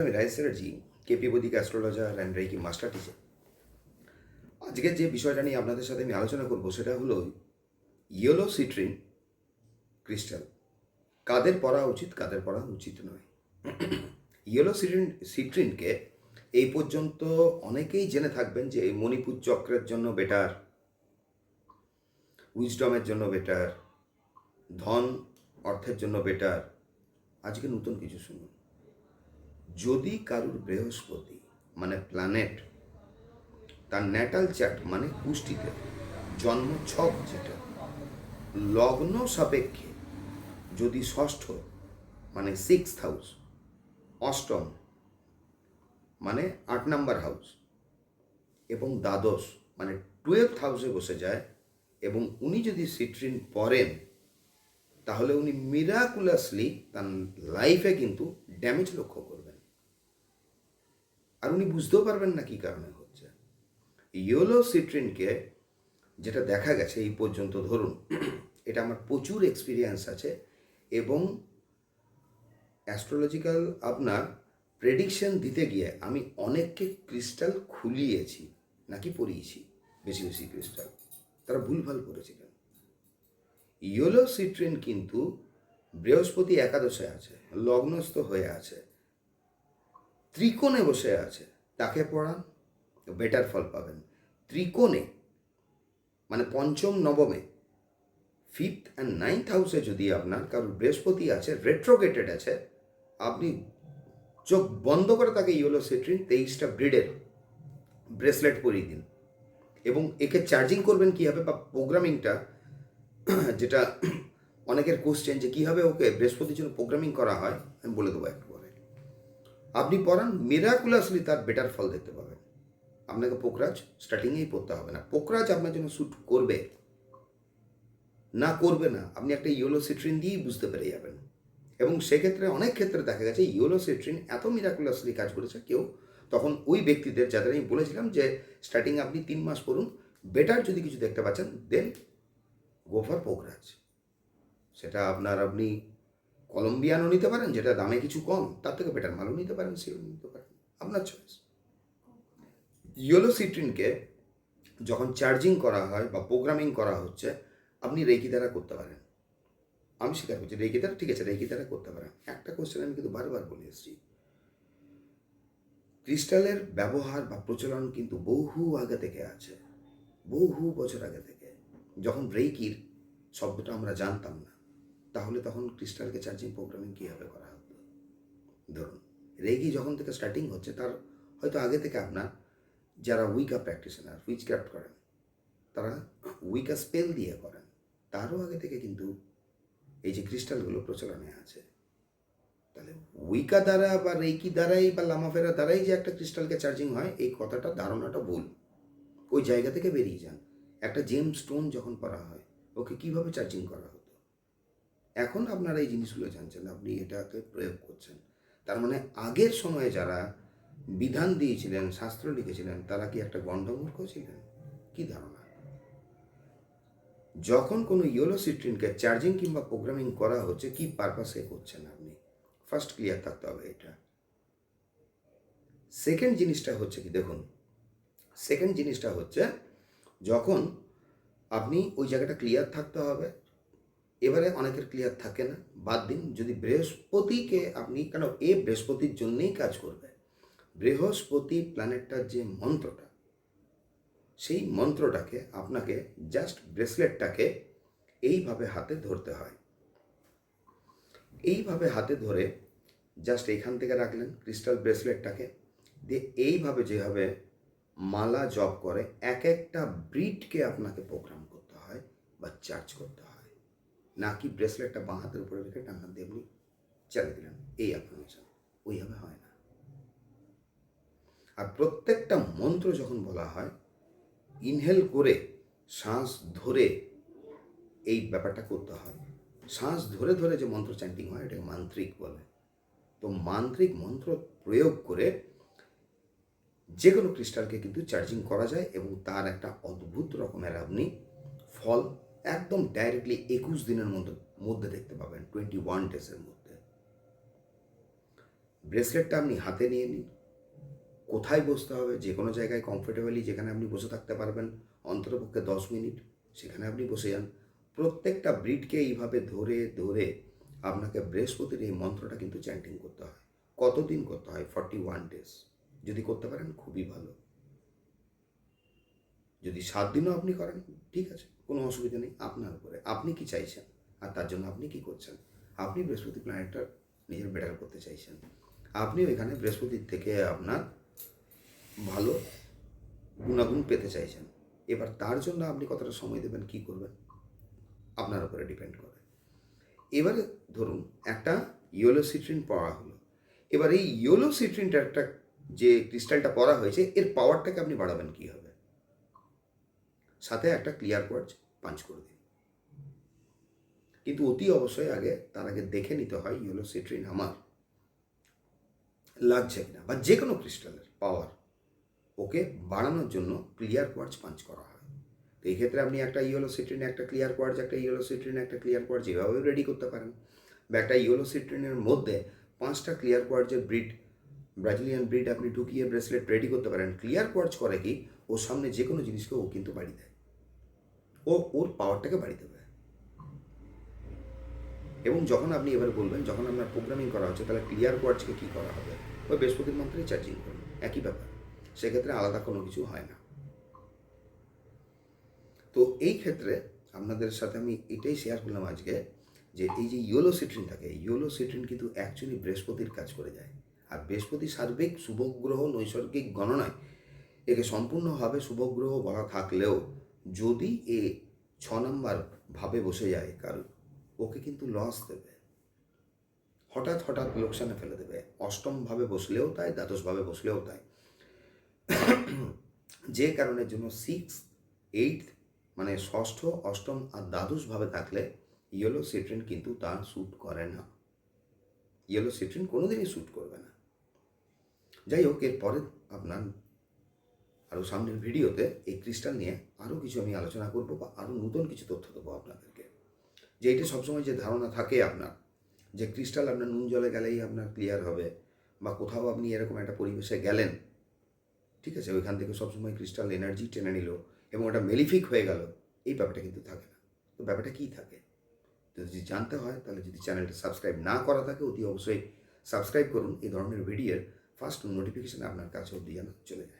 আমি স্যারার্জি কেপি বৈদিক astrologer and reiki master teacher আজকে যে বিষয়টা নিয়ে আপনাদের সাথে আমি আলোচনা করব সেটা হলো ইয়েলো সিট্রিন ক্রিস্টাল কাদের পড়া উচিত, কাদের পড়া উচিত নয়। ইয়েলো সিট্রিন সিট্রিনকে এই পর্যন্ত অনেকেই জেনে থাকবেন যে এই মণিপুর চক্রের জন্য বেটার উইজডমের জন্য বেটার ধন অর্থের জন্য বেটার আজকে নতুন কিছু শুনুন। যদি কারুর বৃহস্পতি মানে প্ল্যানেট তার ন্যাটাল চ্যাট মানে পুষ্টিতে জন্ম ছক যেটা, লগ্ন সাপেক্ষে যদি ষষ্ঠ মানে সিক্স হাউস অষ্টম মানে আট নাম্বার হাউস এবং দ্বাদশ মানে টুয়েলভ হাউসে বসে যায় এবং উনি যদি সিট্রিন পড়েন তাহলে উনি মিরাকুলাসলি তার লাইফে কিন্তু ড্যামেজ লক্ষ্য করবেন। আর উনি বুঝতেও পারবেন না কী কারণে হচ্ছে। ইয়োলো সিট্রিনকে যেটা দেখা গেছে এই পর্যন্ত, ধরুন, এটা আমার প্রচুর এক্সপিরিয়েন্স আছে এবং অ্যাস্ট্রোলজিক্যাল আপনার প্রেডিকশন দিতে গিয়ে আমি অনেককে ক্রিস্টাল খুলিয়েছি, নাকি পড়িয়েছি বেশি বেশি ক্রিস্টাল তারা ভুলভাল করেছিলেন ইয়োলো সিট্রিন কিন্তু বৃহস্পতি একাদশে আছে, লগ্নস্থ হয়ে আছে। ত্রিকোণে বসে আছে, তাকে পড়ান বেটার ফল পাবেন। ত্রিকোণে মানে পঞ্চম, নবমে ফিফথ অ্যান্ড নাইন্থ হাউসে যদি আপনার কারোর বৃহস্পতি আছে রেট্রোগেটেড আছে, আপনি চোখ বন্ধ করে তাকে ইয়েলো সিট্রিন তেইশটা ব্রিডের ব্রেসলেট পরিয়ে দিন। এবং একে চার্জিং করবেন কীভাবে বা প্রোগ্রামিংটা যেটা অনেকের কোশ্চেন যে কীভাবে ওকে বৃহস্পতির জন্য প্রোগ্রামিং করা হয়, আমি বলে দেবো একটু পরে আপনি পড়ান মিরাকুলাসলি তার বেটার ফল দেখতে পাবেন। আপনাকে পোকরাজ স্টার্টিংয়েই পড়তে হবে না। পোকরাজ আপনার জন্য শ্যুট করবে। না করবে না, আপনি একটা ইয়েলো সিট্রিন দিয়েই বুঝতে পেরে যাবেন। এবং সেক্ষেত্রে অনেক ক্ষেত্রে দেখা গেছে ইয়েলো সিট্রিন এত মিরাকুলাসলি কাজ করেছে, কেউ তখন ওই ব্যক্তিদের, যাদের আমি বলেছিলাম যে স্টার্টিং আপনি তিন মাস পড়ুন বেটার যদি কিছু দেখতে পাচ্ছেন দেন গোফার পোকরাজ সেটা আপনার আপনি কলম্বিয়ানও নিতে পারেন, যেটা দামে কিছু কম, তার থেকে বেটার মালও নিতে পারেন সেও নিতে পারেন। আপনার চয়েস ইয়েলো সিট্রিনকে যখন চার্জিং করা হয় বা প্রোগ্রামিং করা হচ্ছে, আপনি রেকি দ্বারা করতে পারেন। আমি স্বীকার করছি, রেকি দ্বারা, ঠিক আছে, রেকি দ্বারা করতে পারেন। একটা কোশ্চেন আমি কিন্তু বারবার বলে এসেছি। ক্রিস্টালের ব্যবহার বা প্রচলন কিন্তু বহু আগে থেকে আছে, বহু বছর আগে থেকে। যখন রেকির শব্দটা আমরা জানতাম না তাহলে তখন ক্রিস্টালকে চার্জিং প্রোগ্রামিং কীভাবে করা হতো? ধরুন, রেগি যখন থেকে স্টার্টিং হচ্ছে, তার হয়তো আগে থেকে আপনার যারা উইকা প্র্যাকটিশনার হুইচ ক্রাফট করেন, তারা উইকা স্পেল দিয়ে করেন, তারও আগে থেকে কিন্তু এই যে ক্রিস্টালগুলো প্রচলনে আছে। তাহলে উইকা দ্বারা বা রেকি দ্বারাই বা লামাফেরা দ্বারাই যে একটা ক্রিস্টালকে চার্জিং হয়, এই কথাটা, ধারণাটা ভুল। ওই জায়গা থেকে বেরিয়ে যান। একটা জেম স্টোন যখন করা হয়, ওকে কীভাবে চার্জিং করা হতো? এখন আপনারা এই জিনিসগুলো জানছেন, আপনি এটাকে প্রয়োগ করছেন। তার মানে আগের সময়ে যারা বিধান দিয়েছিলেন, শাস্ত্র লিখেছিলেন, তারা কি একটা গণ্ডমূর্খ ছিলেন কি ধারণা? যখন কোনো ইয়েলো সিট্রিনকে চার্জিং কিংবা প্রোগ্রামিং করা হচ্ছে, কি পারপাসে করছেন আপনি? ফার্স্ট ক্লিয়ার থাকতে হবে এটা। সেকেন্ড জিনিসটা হচ্ছে কি, দেখুন সেকেন্ড জিনিসটা হচ্ছে যখন আপনি ওই জায়গাটা ক্লিয়ার থাকতে হবে এবারে অনেকের ক্লিয়ার থাকে না। বাদ দিন, যদি বৃহস্পতিকে আপনি, কেন এ বৃহস্পতির জন্যেই কাজ করবে বৃহস্পতি প্ল্যানেটটার যে মন্ত্রটা, সেই মন্ত্রটাকে আপনাকে জাস্ট ব্রেসলেটটাকে এইভাবে হাতে ধরতে হয়। এইভাবে হাতে ধরে জাস্ট এইখান থেকে রাখলেন ক্রিস্টাল ব্রেসলেটটাকে দিয়ে এইভাবে যেভাবে মালা জপ করে, এক একটা ব্রিডকে আপনাকে প্রোগ্রাম করতে হয় বা চার্জ করতে হয়। নাকি ব্রেসলেটটা বাঁ হাতের উপরে রেখে টাঙ্গা দিয়ে আপনি চালিয়ে দিলেন এই অ্যাফার্মেশন ওইভাবে হয় না। আর প্রত্যেকটা মন্ত্র যখন বলা হয় ইনহেল করে শ্বাস ধরে এই ব্যাপারটা করতে হয়। শ্বাস ধরে ধরে যে মন্ত্র চ্যান্টিং হয়, এটাকে মান্ত্রিক বলে। তো মান্ত্রিক মন্ত্র প্রয়োগ করে যে কোনো ক্রিস্টালকে কিন্তু চার্জিং করা যায় এবং তার একটা অদ্ভুত রকমের আপনি ফল একদম ডাইরেক্টলি একুশ দিনের মধ্যে মধ্যে দেখতে পাবেন টোয়েন্টি ওয়ান ডেজের মধ্যে। ব্রেসলেটটা আপনি হাতে নিয়ে নিন। কোথায় বসতে হবে? যে কোনো জায়গায় কমফোর্টেবলি যেখানে আপনি বসে থাকতে পারবেন, অন্ততপক্ষে দশ মিনিট, সেখানে আপনি বসে যান। প্রত্যেকটা ব্রিডকে এইভাবে ধরে ধরে আপনাকে বৃহস্পতির এই মন্ত্রটা কিন্তু চ্যান্টিং করতে হয়। কতদিন করতে হয়? ফর্টি ওয়ান ডেজ যদি করতে পারেন, খুবই ভালো। যদি সাত দিনও আপনি করেন, ঠিক আছে। কোনো অসুবিধা নেই আপনার উপরে। আপনি কি চাইছেন? আর তার জন্য আপনি কি করছেন? আপনি বৃহস্পতি প্ল্যানেটটা নিজের বেটার করতে চাইছেন। আপনিও এখানে বৃহস্পতির থেকে আপনার ভালো গুণাগুণ পেতে চাইছেন। এবার তার জন্য আপনি কতটা সময় দেবেন, কি করবেন? আপনার উপরে ডিপেন্ড করে। এবারে ধরুন একটা ইয়েলো সিট্রিন পড়া হলো। এবার এই ইয়েলো সিট্রিনটা একটা যে ক্রিস্টালটা পড়া হয়েছে, এর পাওয়ারটাকে আপনি বাড়াবেন কী হবে সাথে একটা ক্লিয়ার কোয়ার্জ পাঞ্চ করে দিন কিন্তু অতি অবশ্যই আগে তার আগে দেখে নিতে হয় ইয়েলো সিট্রিন আমার লাগছে কিনা বা যে কোনো ক্রিস্টালের পাওয়ার ওকে বাড়ানোর জন্য ক্লিয়ার কোয়ার্জ পাঞ্চ করা হয়। তো এই ক্ষেত্রে আপনি একটা ইয়েলো সিট্রিন একটা ক্লিয়ার কোয়ার্জ একটা ইয়েলো সিট্রিন একটা ক্লিয়ার কোয়ার্জ এভাবেও রেডি করতে পারেন বা একটা ইয়েলো সিট্রিনের মধ্যে পাঁচটা ক্লিয়ার কোয়ার্জের ব্রিড ব্রাজিলিয়ান ব্রিড আপনি ঢুকিয়ে ব্রেসলেট রেডি করতে পারেন। ক্লিয়ার কোয়ার্জ করে কি ওর সামনে যে কোনো জিনিসকে ও কিন্তু বাড়ি দেয়। ও ওর পাওয়ারটাকে বাড়ি দেবে। এবং যখন আপনি এবার বলবেন, যখন আপনার প্রোগ্রামিং করা হচ্ছে, তাহলে ক্লিয়ার কোয়ার্জকে কী করা হবে? ওই বৃহস্পতির মন্ত্রে চার্জিং করুন। একই ব্যাপার। সেক্ষেত্রে আলাদা কোনো কিছু হয় না। তো এই ক্ষেত্রে আপনাদের সাথে আমি এটাই শেয়ার করলাম আজকে, যে এই যে ইয়োলো সিট্রিন থাকে ইয়োলো সিট্রিন কিন্তু অ্যাকচুয়ালি বৃহস্পতির কাজ করে যায়। আর বৃহস্পতি সার্বিক শুভগ্রহ নৈসর্গিক গণনায় একে সম্পূর্ণভাবে শুভগ্রহ বলা থাকলেও যদি এ ছ নম্বর ভাবে বসে যায় কারও ওকে কিন্তু লস দেবে। হঠাৎ হঠাৎ লোকসানে ফেলে দেবে। অষ্টমভাবে বসলেও তাই দ্বাদশভাবে বসলেও তাই। যে কারণের জন্য সিক্স এইট মানে ষষ্ঠ, অষ্টম আর দ্বাদশভাবে থাকলে ইয়েলো সিট্রিন কিন্তু তার শ্যুট করে না। ইয়েলো সিট্রিন কোনোদিনই শ্যুট করবে না। যাই হোক, এরপরে আপনার আরও সামনের ভিডিওতে এই ক্রিস্টাল নিয়ে আরও কিছু আমি আলোচনা করব বা আরও নতুন কিছু তথ্য দেবো আপনাদেরকে। যে এটা সবসময় যে ধারণা থাকে আপনার, যে ক্রিস্টাল আপনার নুন জলে গেলেই আপনার ক্লিয়ার হবে বা কোথাও আপনি এরকম একটা পরিবেশে গেলেন, ঠিক আছে? ওইখান থেকে সবসময় ক্রিস্টাল এনার্জি টেনে নিল এবং ওটা মেলিফিক হয়ে গেল, এই ব্যাপারটা কিন্তু থাকে না। তো ব্যাপারটা কী থাকে? তো যদি জানতে হয়, তাহলে যদি চ্যানেলটা সাবস্ক্রাইব না করা থাকে, অতি অবশ্যই সাবস্ক্রাইব করুন। এই ধরনের ভিডিওর ফার্স্ট নোটিফিকেশান আপনার কাছে অবধি যেন চলে যায়